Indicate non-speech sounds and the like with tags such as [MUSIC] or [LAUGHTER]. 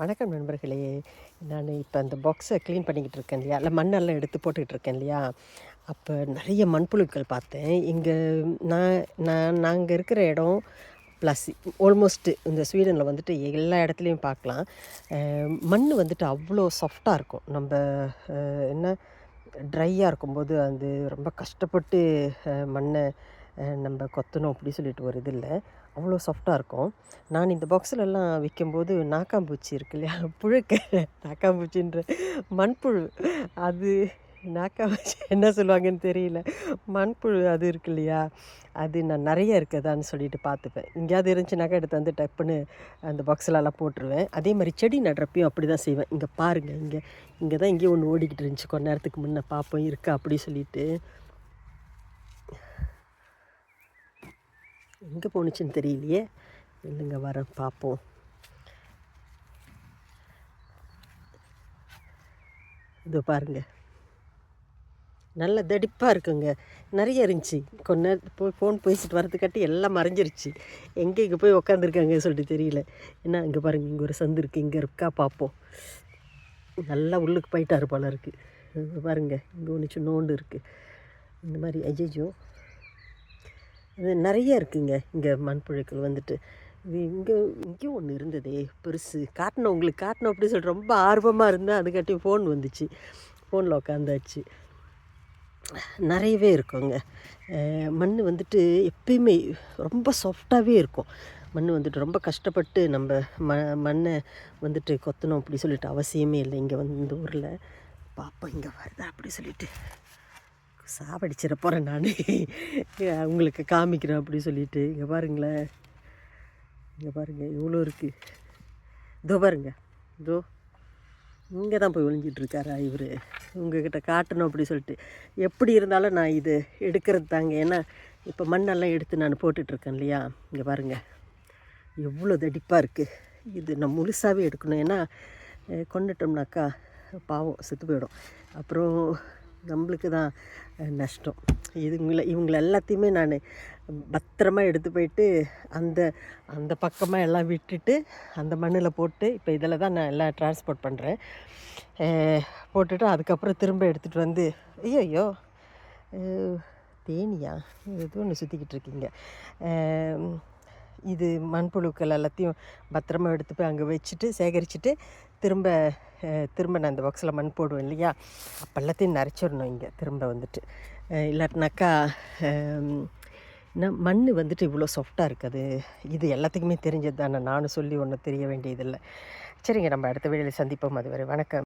வணக்கம் நண்பர்களே. நான் இப்போ அந்த பாக்ஸை க்ளீன் பண்ணிக்கிட்டு இருக்கேன் இல்லையா? இல்லை மண்ணெல்லாம் எடுத்து போட்டுக்கிட்டு இருக்கேன் இல்லையா? அப்போ நிறைய மண்புழுக்கள் பார்த்தேன். இங்கே நான் நான் நாங்கள் இருக்கிற இடம் ப்ளஸ் ஆல்மோஸ்ட்டு இந்த ஸ்வீடனில் வந்துட்டு எல்லா இடத்துலையும் பார்க்கலாம். மண் வந்துட்டு அவ்வளோ சாஃப்டாக இருக்கும். நம்ம என்ன? ட்ரையாக இருக்கும்போது அது ரொம்ப கஷ்டப்பட்டு மண்ணை நம்ம கொத்தணும் அப்படி சொல்லிட்டு ஒரு இது இல்லை. அவ்வளோ சாஃப்டாக இருக்கும். நான் இந்த பாக்ஸிலெல்லாம் விற்கும்போது நாக்காம்பூச்சி இருக்கு இல்லையா? [LAUGHS] புழுக்க. நாக்காம்பூச்சின்ற மண்புழு. அது நாக்காம்பூச்சி [LAUGHS] என்ன சொல்லுவாங்கன்னு தெரியல. மண்புழு அது இருக்கு இல்லையா? அது நான் நிறைய இருக்குதான்னு சொல்லிட்டு பார்த்துப்பேன். எங்கேயாவது இருந்துச்சுனாக்கா எடுத்து வந்து டப்புன்னு அந்த பாக்ஸ்லலாம் போட்டுருவேன். அதே மாதிரி செடி நடுறப்பையும் அப்படி தான் செய்வேன். இங்கே பாருங்கள் இங்கே இங்கே தான் இங்கேயும் ஒன்று ஓடிக்கிட்டு இருந்துச்சு. கொஞ்ச நேரத்துக்கு முன்னே பார்ப்போம் இருக்கா? அப்படி சொல்லிட்டு. எங்கே போணுச்சுன்னு தெரியலையே. இல்லைங்க வர பார்ப்போம். இதோ பாருங்க. நல்ல தடிப்பாக இருக்குங்க. நிறைய இருந்துச்சு. கொஞ்ச நேரத்து போய் ஃபோன் பேசிட்டு வரதுக்காட்டி எல்லாம் மறைஞ்சிருச்சு. எங்கே இங்கே போய் உக்காந்துருக்காங்க சொல்லிட்டு தெரியல. என்ன இங்கே பாருங்கள் இங்கே ஒரு சந்து இருக்குது இங்கே இருக்கா பார்ப்போம். நல்லா உள்ளுக்கு போயிட்டாரு போல இருக்குது பாருங்கள் பாருங்க இங்கே ஒன்று சின்னோண்டு இருக்குது இந்த மாதிரி அஜய்ஜோ இது நிறைய இருக்குங்க. இங்கே மண்புழுக்கள் வந்துட்டு. இது இங்கே இங்கேயும் ஒன்று இருந்ததே பெருசு. காட்டணும் உங்களுக்கு காட்டணும் அப்படி சொல்லிட்டு ரொம்ப ஆர்வமாக இருந்தேன் அதுக்காட்டி ஃபோன் வந்துச்சு. ஃபோனில் உட்காந்தாச்சு நிறையவே இருக்குங்க. மண் வந்துட்டு எப்பயுமே ரொம்ப சாஃப்டாகவே இருக்கும். மண் வந்துட்டு ரொம்ப கஷ்டப்பட்டு நம்ம ம மண்ணை வந்துட்டு கொத்தணும் அப்படி சொல்லிட்டு அவசியமே இல்லை. இங்கே வந்து இந்த ஊரில். பார்ப்போம் இங்கே வருதா அப்படி சொல்லிட்டு. சாவடிச்சிட போகிறேன் நான். உங்களுக்கு காமிக்கிறேன் அப்படி சொல்லிட்டு. இங்கே பாருங்களேன் இங்கே பாருங்கள் இவ்வளோ இருக்குது இதோ பாருங்க. இதோ இங்கே தான் போய் ஒழிஞ்சிட்ருக்காரா இவர். உங்ககிட்ட காட்டணும் அப்படி சொல்லிட்டு. எப்படி இருந்தாலும் நான் இது எடுக்கிறது தாங்க. ஏன்னா இப்போ மண்ணெல்லாம் எடுத்து நான் போட்டுட்ருக்கேன் இல்லையா? இங்கே பாருங்கள் எவ்வளோ தடிப்பாக இருக்குது இது நான் முழுசாகவே எடுக்கணும். ஏன்னா கொண்டுட்டோம்னாக்கா பாவம் செத்து போயிடும். அப்புறம் நம்மளுக்கு தான் நஷ்டம். இதுங்களை இவங்களை எல்லாத்தையுமே நான் பத்திரமா எடுத்து போயிட்டு அந்த அந்த பக்கமாக எல்லாம் விட்டுட்டு அந்த மண்ணில் போட்டு இப்போ இதில் தான் நான் எல்லாம் டிரான்ஸ்போர்ட் பண்ணுறேன் போட்டுட்டு அதுக்கப்புறம் திரும்ப எடுத்துகிட்டு வந்து ஐயோ தேனியா? இது ஒன்று சுற்றிக்கிட்டு இருக்கீங்க. இது மண்புழுக்கள் எல்லாத்தையும் பத்திரமா எடுத்து போய் அங்கே வச்சுட்டு சேகரிச்சுட்டு திரும்ப திரும்ப நான் இந்த பாக்ஸில் மண் போடுவேன் இல்லையா? அப்போ எல்லாத்தையும் நரைச்சிடணும் இங்கே திரும்ப வந்துட்டு. இல்லாட்டினாக்கா நான் மண் வந்துட்டு இவ்வளோ சாஃப்டாக இருக்குது. இது எல்லாத்துக்குமே தெரிஞ்சது தானே நானும் சொல்லி ஒன்றும் தெரிய வேண்டியதில்லை. சரிங்க நம்ம அடுத்த வீடியோவில் சந்திப்போம். அதுவரை வணக்கம்.